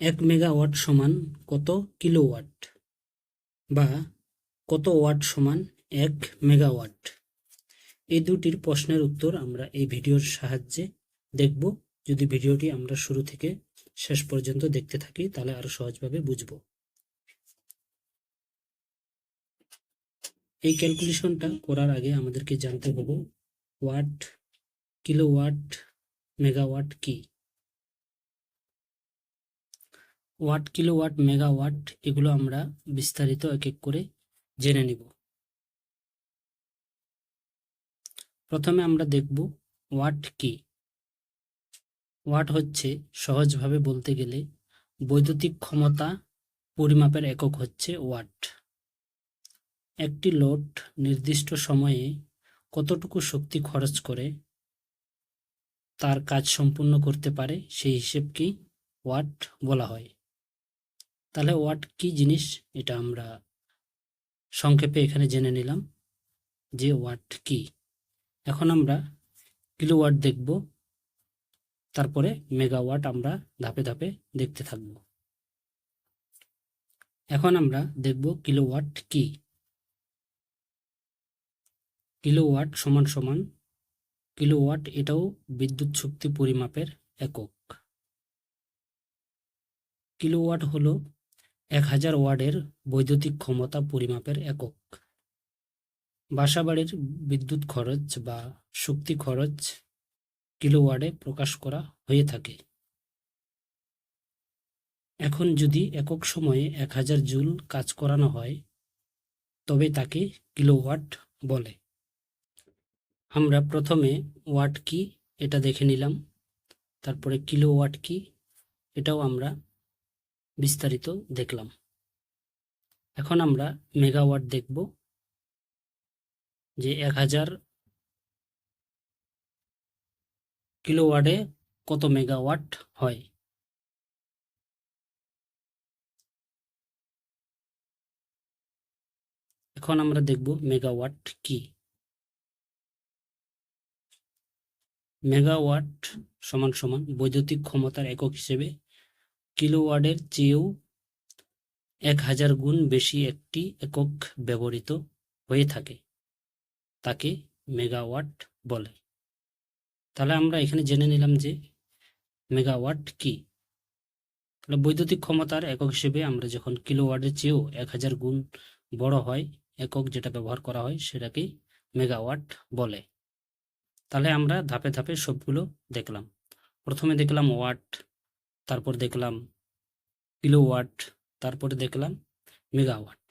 এক মেগাওয়াট সমান কত কিলোওয়াট? বা কত ওয়াট সমান এক মেগাওয়াট? এই দুটির প্রশ্নের উত্তর আমরা এই ভিডিওর সাহায্যে দেখব। যদি ভিডিওটি আমরা শুরু থেকে শেষ পর্যন্ত দেখতে থাকি, তাহলে আরও সহজভাবে বুঝব। এই ক্যালকুলেশনটা করার আগে আমাদেরকে জানতে হবে, ওয়াট কিলোওয়াট মেগাওয়াট কি? ওয়াট কিলোওয়াট মেগাওয়াট এগুলো আমরা বিস্তারিত এক এক করে জেনে নিব। প্রথমে আমরা দেখব ওয়াট কি। ওয়াট হচ্ছে সহজভাবে বলতে গেলে বৈদ্যুতিক ক্ষমতা পরিমাপের একক হচ্ছে ওয়াট। একটি লোড নির্দিষ্ট সময়ে কতটুকু শক্তি খরচ করে তার কাজ সম্পূর্ণ করতে পারে সেই হিসেবকেই ওয়াট বলা হয়। তাহলে ওয়াট কি জিনিস? এটা আমরা সংক্ষেপে এখানে জেনে নিলাম যে ওয়াট কি। এখন আমরা কিলোওয়াট দেখব, তারপরে মেগাওয়াট আমরা ধাপে ধাপে দেখতে থাকব। এখন আমরা দেখব কিলোওয়াট কি। কিলোওয়াট সমান সমান কিলোওয়াট এটাও বিদ্যুৎ শক্তি পরিমাপের একক। কিলোওয়াট হলো এক হাজার ওয়ার্ডের বৈদ্যুতিক ক্ষমতা পরিমাপের একক। বাসাবাড়ির বিদ্যুৎ খরচ বা শক্তি খরচ কিলোওয়ার্ডে প্রকাশ করা হয়ে থাকে। এখন যদি একক সময়ে এক হাজার জুল কাজ করানো হয়, তবে তাকে কিলোওয়াট বলে। আমরা প্রথমে ওয়াট কি এটা দেখে নিলাম, তারপরে কিলোওয়াট কি এটাও আমরা বিস্তারিত দেখলাম। এখন আমরা মেগাওয়াট দেখব যে এক হাজার কিলোওয়াটে কত মেগাওয়াট হয়। এখন আমরা দেখব মেগাওয়াট কি। মেগাওয়াট সমান সমান বৈদ্যুতিক ক্ষমতার একক হিসেবে কিলোওয়াটের চেয়েও এক হাজার গুণ বেশি একটি একক ব্যবহৃত হয়ে থাকে। তাকে মেগাওয়াট বলে। তাহলে আমরা এখানে জেনে নিলাম যে মেগাওয়াট কি। তাহলে বৈদ্যুতিক ক্ষমতার একক হিসেবে আমরা যখন কিলোওয়াটের চেয়েও এক হাজার গুণ বড় হয়, একক যেটা ব্যবহার করা হয় সেটাকেই মেগাওয়াট বলে। তাহলে আমরা ধাপে ধাপে সবগুলো দেখলাম। প্রথমে দেখলাম ওয়াট তারপর দেখলাম কিলোওয়াট, তারপরে দেখলাম মেগাওয়াট।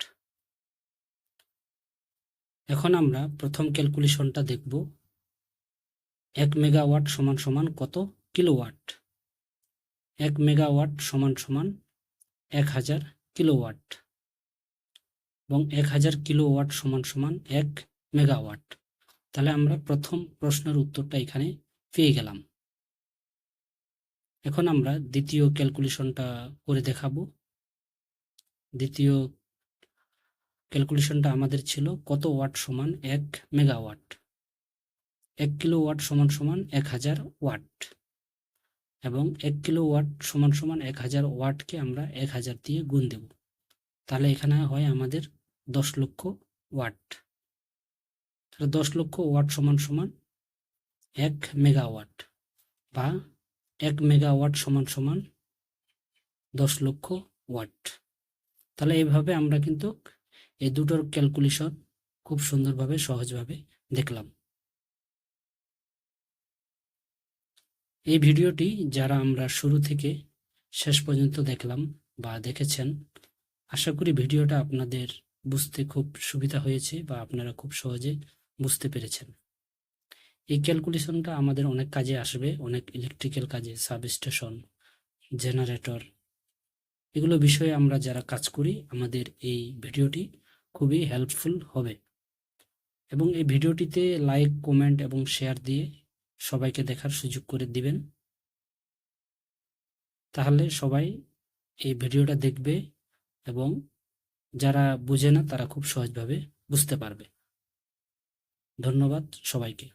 এখন আমরা প্রথম ক্যালকুলেশনটা দেখব এক মেগাওয়াট সমান সমান কত কিলোওয়াট? এক মেগাওয়াট সমান সমান এক হাজার কিলোওয়াট এবং এক হাজার কিলোওয়াট সমান সমান এক মেগাওয়াট। তাহলে আমরা প্রথম প্রশ্নের উত্তরটা এখানে পেয়ে গেলাম। এখন আমরা দ্বিতীয় ক্যালকুলেশনটা করে দেখাবো। দ্বিতীয় ক্যালকুলেশনটা আমাদের ছিল কত ওয়াট সমান এক মেগাওয়াট? এক কিলো ওয়াট সমান সমান এক হাজার ওয়াট। এবং এক কিলো ওয়াট সমান সমান এক হাজার ওয়াটকে আমরা এক হাজার দিয়ে গুণ দেব। তাহলে এখানে হয় আমাদের দশ লক্ষ ওয়াট। তাহলে দশ লক্ষ ওয়াট সমান সমান এক মেগাওয়াট বা এক মেগাওয়াট সমান সমান দশ লক্ষ ওয়াট তাহলে এইভাবে আমরা কিন্তু এই দুটোর ক্যালকুলেশন খুব সুন্দরভাবে, সহজভাবে দেখলাম। এই ভিডিওটি যারা আমরা শুরু থেকে শেষ পর্যন্ত দেখলাম বা দেখেছেন, আশা করি ভিডিওটা আপনাদের বুঝতে খুব সুবিধা হয়েছে বা আপনারা খুব সহজে বুঝতে পেরেছেন। এই ক্যালকুলেশনটা আমাদের অনেক কাজে আসবে, অনেক ইলেকট্রিক্যাল কাজে সাবস্টেশন জেনারেটর এগুলো বিষয়ে আমরা যারা কাজ করি, আমাদের এই ভিডিওটি খুবই হেল্পফুল হবে। এবং এই ভিডিওটিতে লাইক কমেন্ট এবং শেয়ার দিয়ে সবাইকে দেখার সুযোগ করে দিবেন। তাহলে সবাই এই ভিডিওটা দেখবে এবং যারা বুঝে না, তারা খুব সহজভাবে বুঝতে পারবে। ধন্যবাদ সবাইকে।